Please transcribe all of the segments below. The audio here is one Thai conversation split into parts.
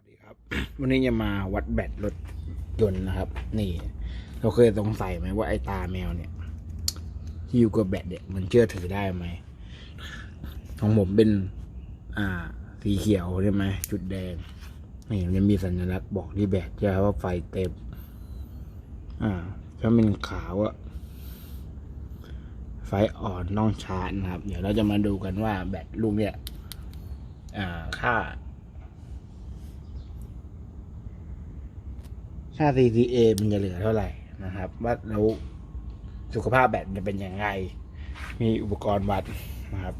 วัสดีครับ วันนี้จะมาวัดแบตรถยนต์นะครับ นี่ เราเคยสงสัยไหมว่าไอ้ตาแมวเนี่ยที่อยู่กับแบตเนี่ยมันเชื่อถือได้ไหมของผมเป็น อ่า สีเขียวใช่ไหมจุดแดง นี่มันจะมีสัญลักษณ์บอกที่แบตใช่ไหมว่าไฟเต็ม อ่าถ้าเป็นขาวอะไฟอ่อนต้องชาร์จนะครับ เดี๋ยวเราจะมาดูกันว่าแบตลูกเนี่ย อ่า ค่า ค่า CCA มันจะเหลือเท่าไหร่นะครับ ว่าแล้วสุขภาพแบตจะเป็นยังไง มีอุปกรณ์วัดนะครับ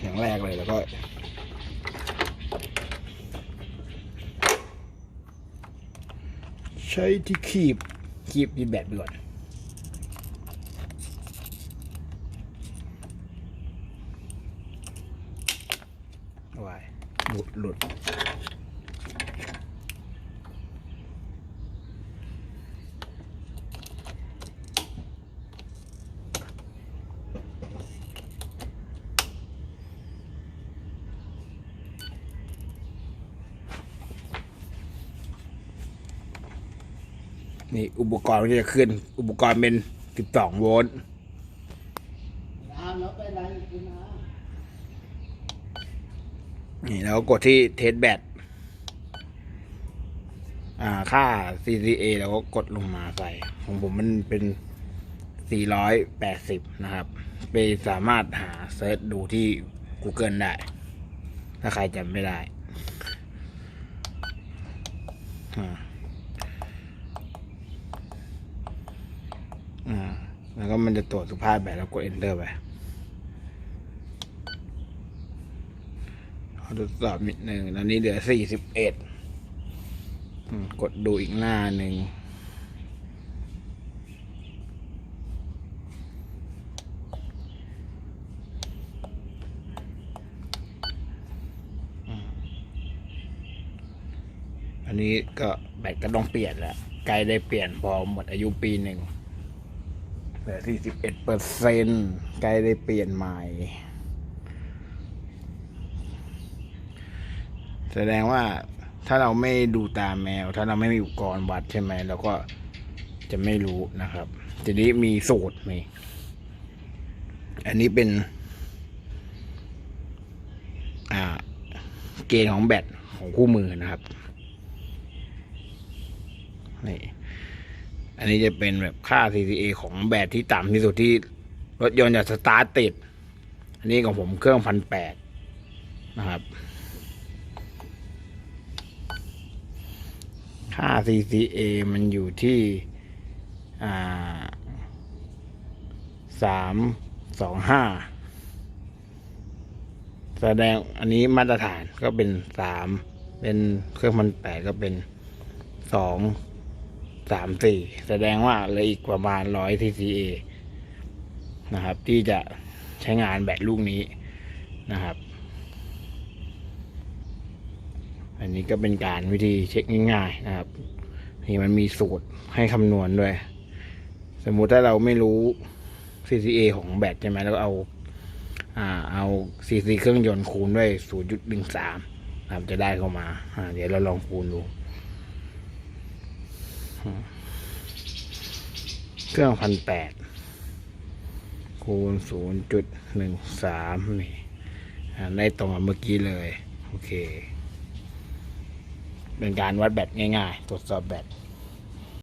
อย่างแรกเลยแล้วก็ใช้ที่คีบคีบที่แบตไปก่อน วาย หลุดหลุดนี่ อุปกรณ์ที่จะขึ้น อุปกรณ์เป็น 12 โวลต์นี่แล้วก็ กดที่เทสแบตอ่าค่า CCA แล้วก็กดลงมาใส่ ของผมมันเป็น 480 นะครับ ไปสามารถหาเซิร์ชดูที่ Google ได้ ถ้าใครจำไม่ได้อ่าอ่าแล้วก็มันจะตรวจสุขภาพแบบแล้วกด enter ไป ขอ ทดสอบนิดหนึ่งตอนนี้เหลือสี่สิบเอ็ดกดดูอีกหน้าหนึ่งอันนี้ก็แบตก็ต้องเปลี่ยนแล้วใกลได้เปลี่ยนพอหมดอายุปีหนึ่งเหลือสี่สิบเอ็ดเปอร์เซ็นใกลได้เปลี่ยนใหม่ แสดงว่าถ้าเราไม่ดูตามแมว ถ้าเราไม่มีอุปกรณ์วัดใช่ไหมเราก็จะไม่รู้นะครับทีนี้มีสูตรมีอันนี้เป็น อ่า เกณฑ์ของแบตของคู่มือนะครับนี่อันนี้จะเป็นแบบค่า CCA ของแบตที่ต่ำที่สุดที่รถยนต์จะสตาร์ทติด อันนี้ของผมเครื่องพันแปดนะครับ ค่า CCA มันอยู่ที่สามสองห้าแสดงอันนี้มาตรฐานก็เป็นสามเป็นเครื่องพันแปดก็เป็นสองสามสี่แสดงว่าเหลืออีกประมาณร้อย CCA นะครับ ที่จะใช้งานแบตลูกนี้นะครับ อันนี้ก็เป็นการวิธีเช็คง่ายๆนะครับนี่มันมีสูตรให้คำนวณด้วย สมมุติถ้าเราไม่รู้ CCA ของแบตใช่ไหมแล้วเอาอ่าเอา CC เครื่องยนต์คูณด้วย 0.13นะครับจะได้เข้ามาอ่าเดี๋ยวเราลองคูณดู เครื่องพันแปดคูณ 0.13 นี่อ่าได้ตรงกับเมื่อกี้เลย โอเค เป็นการวัดแบตง่ายๆ ตรวจสอบแบต